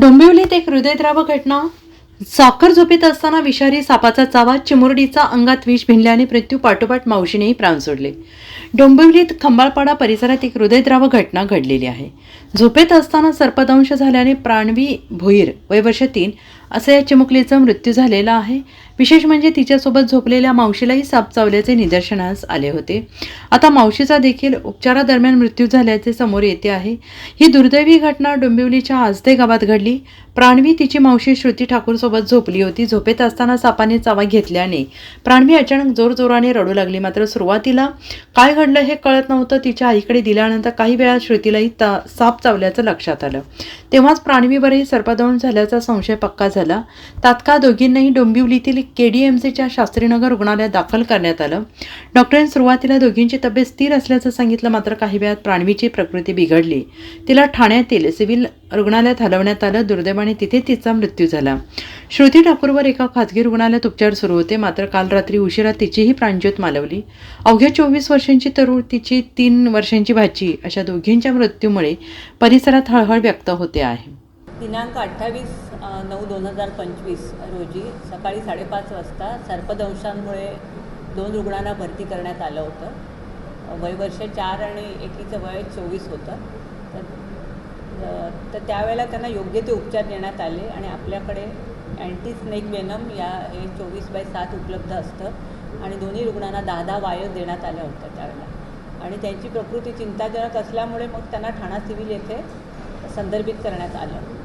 डोंबिवलीत एक हृदयद्रावक घटना. साखर झोपेत असताना विषारी सापाचा चावा चिमुरडीचा अंगात विष भिनल्याने मृत्यू पाठोपाठ मावशीनेही प्राण सोडले. डोंबिवलीत खंबाळपाडा परिसरात एक हृदयद्रावक घटना घडलेली आहे. झोपेत असताना सर्पदंश झाल्याने प्राणवी भोईर वय वर्ष तीन असं या चिमुकलीचा मृत्यू झालेला आहे. विशेष म्हणजे तिच्यासोबत झोपलेल्या मावशीलाही साप चावल्याचे निदर्शनास आले होते. आता मावशीचा देखील उपचारादरम्यान मृत्यू झाल्याचे समोर येते आहे. ही दुर्दैवी घटना डोंबिवलीच्या आजते गावात घडली. प्राणवी तिची मावशी श्रुती ठाकूरसोबत झोपली होती. झोपेत असताना सापाने चावा घेतल्याने प्राणवी अचानक जोरजोराने रडू लागली. मात्र सुरुवातीला काय घडलं हे कळत नव्हतं. तिच्या आईकडे दिल्यानंतर काही वेळा श्रुतीलाही ता साप चावल्याचं लक्षात आलं. तेव्हाच प्राणवीवरही सर्पदंश झाल्याचा संशय पक्का झाला. तात्काळ दोघींनाही डोंबिवलीतील केडीएमसीच्या शास्त्रीनगर रुग्णालयात दाखल करण्यात आलं. डॉक्टरांनी सुरुवातीला दोघींची तब्येत स्थिर असल्याचं सांगितलं मात्र काही वेळात प्राणवीची प्रकृती बिघडली. तिला ठाण्यातील सिव्हिल रुग्णालयात हलवण्यात आलं. दुर्दैवाने तिथे तिचा मृत्यू झाला. श्रुती ठाकूरवर एका खाजगी रुग्णालयात उपचार सुरू होते मात्र काल रात्री उशिरा तिचीही प्राणज्योत मालवली. अवघ्या चोवीस वर्षांची तरुण तिची तीन वर्षांची भाची अशा दोघींच्या मृत्यूमुळे परिसरात हळहळ व्यक्त होते आहे. दिनांक अठ्ठावीस नऊ दोन हजार पंचवीस रोजी सकाळी साडेपाच वाजता सर्पदंशांमुळे दोन रुग्णांना भरती करण्यात आलं होतं. अ, वय वर्ष चार आणि एकीचं वय चोवीस होतं. तर तर त्यावेळेला त्यांना योग्य ते उपचार देण्यात आले आणि आपल्याकडे अँटी स्नेक वेनम या हे चोवीस बाय सात उपलब्ध असतं आणि दोन्ही रुग्णांना दहा दहा वायो देण्यात आल्या होत्या त्यावेळेला. आणि त्यांची प्रकृती चिंताजनक असल्यामुळे मग त्यांना ठाणा सिव्हिल येथे संदर्भित करण्यात आलं.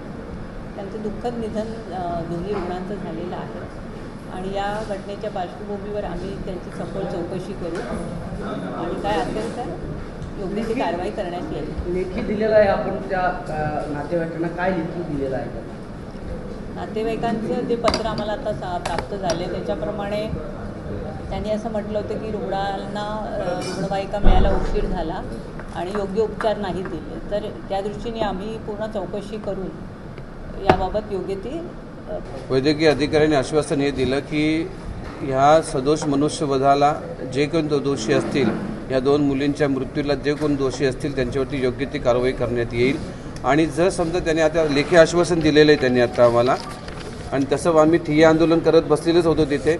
त्यांचं दुःखद निधन दोन्ही रुग्णांचं झालेलं आहे. आणि या घटनेच्या पार्श्वभूमीवर आम्ही त्यांची सखोल चौकशी करू. आणि काय असेल तर योग्य ती कारवाई करण्यात येईल. लेखी दिलेला आहे आपण त्या नातेवाईकांना काय लेखी दिलेलं आहे? नातेवाईकांचं जे पत्र आम्हाला आता सा प्राप्त झाले त्याच्याप्रमाणे त्यांनी असं म्हटलं होतं की रुग्णांना रुग्णवाहिका मिळायला उशीर झाला आणि योग्य उपचार नाही दिले. तर त्या दृष्टीने आम्ही पूर्ण चौकशी करून याबाबत योग्य ती वैद्यकीय अधिकाऱ्यांनी आश्वासन हे दिलं की ह्या सदोष मनुष्यवधाला जे कोण दोषी असतील या दोन मुलींच्या मृत्यूला जे कोण दोषी असतील त्यांच्यावरती योग्य ती कारवाई करण्यात येईल. आणि जर समजा त्यांनी आता लेखी आश्वासन दिलेलं आहे त्यांनी आता आम्हाला आणि तसं आम्ही ठिय्या आंदोलन करत बसलेलेच होतो तिथे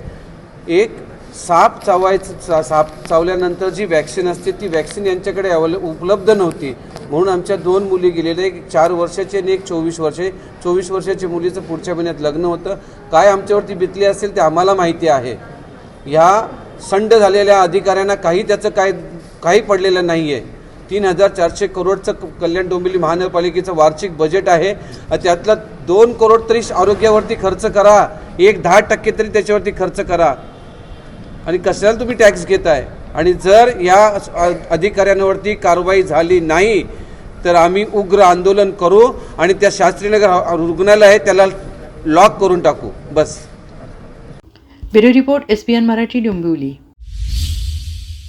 एक साप चावायचं चा साप चावल्यानंतर जी वॅक्सिन असते ती वॅक्सिन यांच्याकडे अवेले उपलब्ध नव्हती. म्हणून आमच्या दोन मुली गेलेल्या एक चार वर्षाची आणि एक चोवीस वर्षे चोवीस वर्षाच्या मुलीचं पुढच्या महिन्यात लग्न होतं. काय आमच्यावरती बितली असेल ते आम्हाला माहिती आहे. ह्या संड झालेल्या अधिकाऱ्यांना काही त्याचं काय काही पडलेलं नाही आहे तीन हजार चारशे करोडचं कल्याण डोंबिवली महानगरपालिकेचं वार्षिक बजेट आहे. त्यातलं त्यातला दोन करोड तरी आरोग्यावरती खर्च करा. एक दहा टक्के तरी त्याच्यावरती खर्च करा. आणि कशाला तुम्ही टॅक्स घेताय? आणि जर या अधिकाऱ्यांवरती कारवाई झाली नाही तर आम्ही उग्र आंदोलन करू आणि त्या शास्त्रीनगर रुग्णालय आहे त्याला लॉक करून टाकू. बस. Bureau report S P N Marathi Dombivli.